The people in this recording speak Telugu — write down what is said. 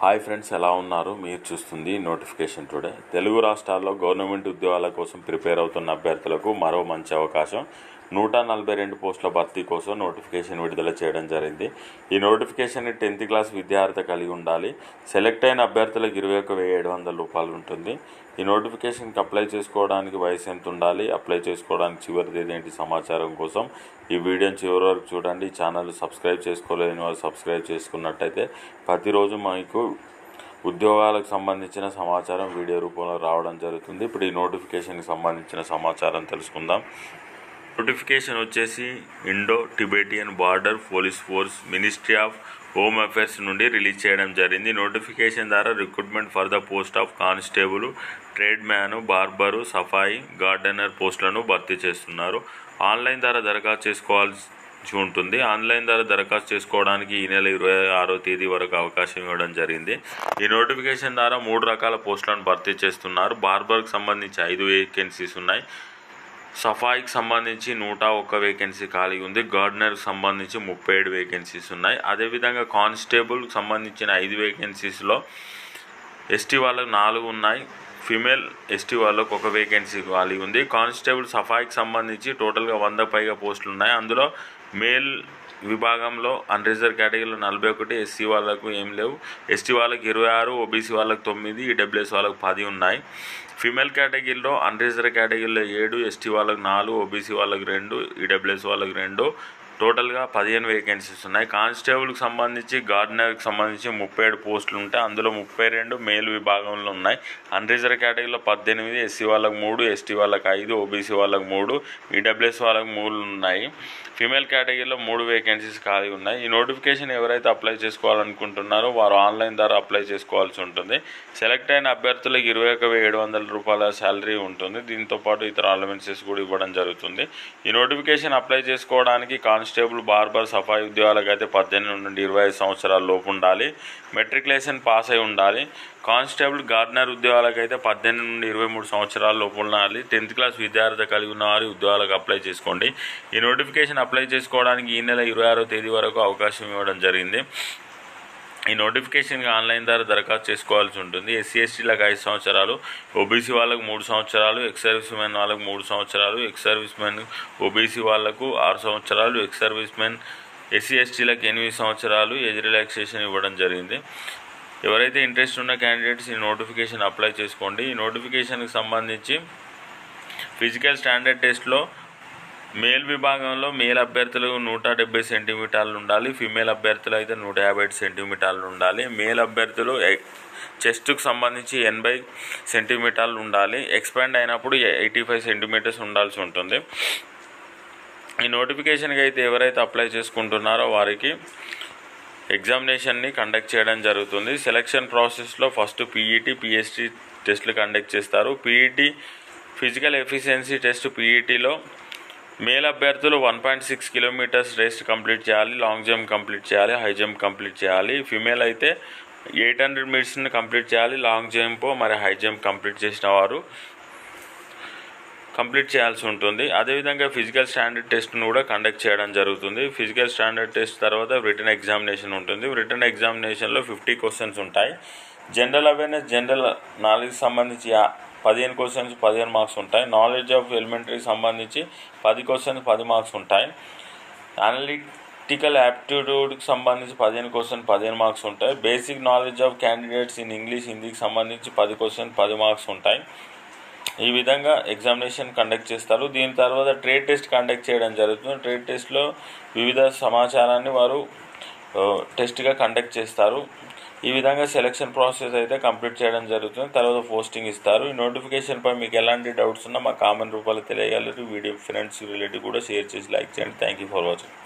హాయ్ ఫ్రెండ్స్ ఎలా ఉన్నారు? మీరు చూస్తుంది నోటిఫికేషన్ టుడే తెలుగు రాష్ట్రాల్లో గవర్నమెంట్ ఉద్యోగాల కోసం ప్రిపేర్ అవుతున్న అభ్యర్థులకు మరో మంచి అవకాశం. నూట నలభై రెండు పోస్టుల భర్తీ కోసం నోటిఫికేషన్ విడుదల చేయడం జరిగింది. ఈ నోటిఫికేషన్ టెన్త్ క్లాస్ విద్యార్థి కలిగి ఉండాలి. సెలెక్ట్ అయిన అభ్యర్థులకు ఇరవై ఒక వెయ్యి ఏడు వందల రూపాయలు ఉంటుంది. ఈ నోటిఫికేషన్కి అప్లై చేసుకోవడానికి వయసు ఎంత ఉండాలి? అప్లై చేసుకోవడానికి చివరి తేదీ ఏంటి సమాచారం కోసం ఈ వీడియోని చివరి వరకు చూడండి. ఛానల్ సబ్స్క్రైబ్ చేసుకోలేని వారు సబ్స్క్రైబ్ చేసుకున్నట్టయితే ప్రతిరోజు మీకు ఉద్యోగాలకు సంబంధించిన సమాచారం వీడియో రూపంలో రావడం జరుగుతుంది. ఇప్పుడు ఈ నోటిఫికేషన్కి సంబంధించిన సమాచారం తెలుసుకుందాం. నోటిఫికేషన్ వచ్చేసి Indo Tibetan border police force ministry of home affairs నుండి రిలీజ్ చేయడం జరిగింది. నోటిఫికేషన్ ద్వారా recruitment for the post of constable tradesman barber safai gardener పోస్టులను భర్తీ చేస్తున్నారు. ఆన్లైన్ ద్వారా దరఖాస్తు చేసుకోవాల్సి ఉంటుంది. ఆన్లైన్ ద్వారా దరఖాస్తు చేసుకోవడానికి ఈ నెల ఇరవై ఆరో తేదీ వరకు అవకాశం ఇవ్వడం జరిగింది. ఈ నోటిఫికేషన్ ద్వారా మూడు రకాల పోస్టులను భర్తీ చేస్తున్నారు. బార్బర్కి సంబంధించి ఐదు వేకెన్సీస్ ఉన్నాయి. సఫాయికి సంబంధించి నూట ఒక్క వేకెన్సీ ఖాళీ ఉంది. గార్డనర్కి సంబంధించి ముప్పై ఏడు వేకెన్సీస్ ఉన్నాయి. అదేవిధంగా కానిస్టేబుల్కి సంబంధించిన ఐదు వేకెన్సీస్లో ఎస్టీ వాళ్ళకు నాలుగు ఉన్నాయి. ఫిమేల్ ఎస్టీ వాళ్ళకు ఒక వేకెన్సీ ఖాళీ ఉంది. కానిస్టేబుల్ సఫాయికి సంబంధించి టోటల్గా వంద పైగా పోస్టులు ఉన్నాయి. అందులో మేల్ విభాగంలో అన్రిజర్వ్ కేటగిరీలో నలభై ఒకటి ఎస్సీ వాళ్ళకు ఏం లేవు. ఎస్టీ వాళ్ళకి ఇరవై ఆరు ఓబీసీ వాళ్ళకి తొమ్మిది ఈడబ్ల్యూఎస్ వాళ్ళకి పది ఉన్నాయి. ఫీమేల్ కేటగిరీలో అన్రిజర్వ్ కేటగిరీలో ఏడు ఎస్టీ వాళ్ళకి నాలుగు ఓబీసీ వాళ్ళకి రెండు ఈడబ్ల్యూఎస్ వాళ్ళకి రెండు టోటల్గా పదిహేను వేకెన్సీస్ ఉన్నాయి. కానిస్టేబుల్కి సంబంధించి గార్డెనర్కి సంబంధించి ముప్పై ఏడు పోస్టులు ఉంటాయి. అందులో ముప్పై రెండు మేల్ విభాగంలో ఉన్నాయి. అన్రిజర్వ్ కేటగిరీలో పద్దెనిమిది ఎస్సీ వాళ్ళకు మూడు ఎస్టీ వాళ్ళకి ఐదు ఓబీసీ వాళ్ళకు మూడు ఈడబ్ల్యూఎస్ వాళ్ళకు మూడు ఉన్నాయి. ఫీమేల్ కేటగిరీలో మూడు వేకెన్సీస్ ఖాళీ ఉన్నాయి. ఈ నోటిఫికేషన్ ఎవరైతే అప్లై చేసుకోవాలనుకుంటున్నారో వారు ఆన్లైన్ ద్వారా అప్లై చేసుకోవాల్సి ఉంటుంది. సెలెక్ట్ అయిన అభ్యర్థులకు ఇరవై ఒక ఏడు వందల రూపాయల శాలరీ ఉంటుంది. దీంతో పాటు ఇతర అలవెన్సెస్ కూడా ఇవ్వడం జరుగుతుంది. ఈ నోటిఫికేషన్ అప్లై చేసుకోవడానికి కానిస్టేబుల్ బార్బర్ సఫాయి ఉద్యోగాలకు అయితే పద్దెనిమిది నుండి ఇరవై ఐదు సంవత్సరాల లోపు ఉండాలి. మెట్రికులేషన్ పాస్ అయి ఉండాలి. కానిస్టేబుల్ గార్డనర్ ఉద్యోగాలకు అయితే పద్దెనిమిది నుండి ఇరవై మూడు సంవత్సరాల లోపు ఉండాలి. టెన్త్ క్లాస్ విద్యార్థి కలిగి ఉన్న వారి ఉద్యోగాలకు అప్లై చేసుకోండి. ఈ నోటిఫికేషన్ అప్లై చేసుకోవడానికి ఈ నెల ఇరవై ఆరో తేదీ వరకు అవకాశం ఇవ్వడం జరిగింది. ఈ నోటిఫికేషన్కి ఆన్లైన్ ద్వారా దరఖాస్తు చేసుకోవాల్సి ఉంటుంది. ఎస్సీ ఎస్టీలకు ఐదు సంవత్సరాలు ఓబీసీ వాళ్ళకు మూడు సంవత్సరాలు ఎక్స్ సర్వీస్ మెన్ వాళ్ళకు మూడు సంవత్సరాలు ఎక్స్ సర్వీస్ మెన్ ఓబీసీ వాళ్ళకు ఆరు సంవత్సరాలు ఎక్స్ సర్వీస్ మెన్ ఎస్సీ ఎస్టీలకు ఎనిమిది సంవత్సరాలు ఏజ్ రిలాక్సేషన్ ఇవ్వడం జరిగింది. ఎవరైతే ఇంట్రెస్ట్ ఉన్న క్యాండిడేట్స్ ఈ నోటిఫికేషన్ అప్లై చేసుకోండి. ఈ నోటిఫికేషన్కి సంబంధించి ఫిజికల్ స్టాండర్డ్ టెస్ట్లో మేల్ విభాగంలో మేల్ అభ్యర్థులు నూట డెబ్బై సెంటీమీటర్లు ఉండాలి. ఫిమేల్ అభ్యర్థులు అయితే నూట యాభై ఐదు సెంటీమీటర్లు ఉండాలి. మేల్ అభ్యర్థులు చెస్ట్కు సంబంధించి ఎనభై సెంటీమీటర్లు ఉండాలి. ఎక్స్పాండ్ అయినప్పుడు ఎయిటీ ఫైవ్ సెంటీమీటర్స్ ఉండాల్సి ఉంటుంది. ఈ నోటిఫికేషన్కి అయితే ఎవరైతే అప్లై చేసుకుంటున్నారో వారికి ఎగ్జామినేషన్ని కండక్ట్ చేయడం జరుగుతుంది. సెలక్షన్ ప్రాసెస్లో ఫస్ట్ పీఈటీ పిఎస్టీ టెస్టులు కండక్ట్ చేస్తారు. పీఈటీ ఫిజికల్ ఎఫిషియన్సీ టెస్ట్ పీఈటీలో మేల్ అభ్యర్థులు one point six kilometres race complete చేయాలి లాంగ్ జంప్ కంప్లీట్ చేయాలి హై జంప్ కంప్లీట్ చేయాలి. ఫిమేల్ అయితే ఎయిట్ హండ్రెడ్ మీటర్స్ని కంప్లీట్ చేయాలి లాంగ్ జంప్ మరి హై జంప్ కంప్లీట్ చేసిన వారు కంప్లీట్ చేయాల్సి ఉంటుంది. అదేవిధంగా ఫిజికల్ స్టాండర్డ్ టెస్ట్ను కూడా కండక్ట్ చేయడం జరుగుతుంది. ఫిజికల్ స్టాండర్డ్ టెస్ట్ తర్వాత రిటర్న్ ఎగ్జామినేషన్ ఉంటుంది. రిటర్న్ ఎగ్జామినేషన్లో ఫిఫ్టీ క్వశ్చన్స్ ఉంటాయి. జనరల్ అవేర్నెస్ జనరల్ నాలెడ్జ్ సంబంధించి పదిహేను క్వశ్చన్స్ పదిహేను మార్క్స్ ఉంటాయి. నాలెడ్జ్ ఆఫ్ ఎలిమెంటరీకి సంబంధించి పది క్వశ్చన్స్ పది మార్క్స్ ఉంటాయి. అనలిటికల్ యాప్టిట్యూడ్కి సంబంధించి పదిహేను క్వశ్చన్ పదిహేను మార్క్స్ ఉంటాయి. Basic knowledge of candidates in English హిందీకి సంబంధించి పది క్వశ్చన్ పది మార్క్స్ ఉంటాయి. ఈ విధంగా ఎగ్జామినేషన్ కండక్ట్ చేస్తారు. దీని తర్వాత ట్రేడ్ టెస్ట్ కండక్ట్ చేయడం జరుగుతుంది. ట్రేడ్ టెస్ట్లో వివిధ సమాచారాన్ని వారు టెస్ట్గా కండక్ట్ చేస్తారు. ఈ విధంగా సెలక్షన్ ప్రాసెస్ అయితే కంప్లీట్ చేయడం జరుగుతుంది. తర్వాత పోస్టింగ్ ఇస్తారు. ఈ నోటిఫికేషన్పై మీకు ఎలాంటి డౌట్స్ ఉన్నా మా కామెంట్ రూపాయలు తెలియగలరు. వీడియో ఫ్రెండ్స్ రిలేటివ్ కూడా షేర్ చేసి లైక్ చేయండి. Thank you for watching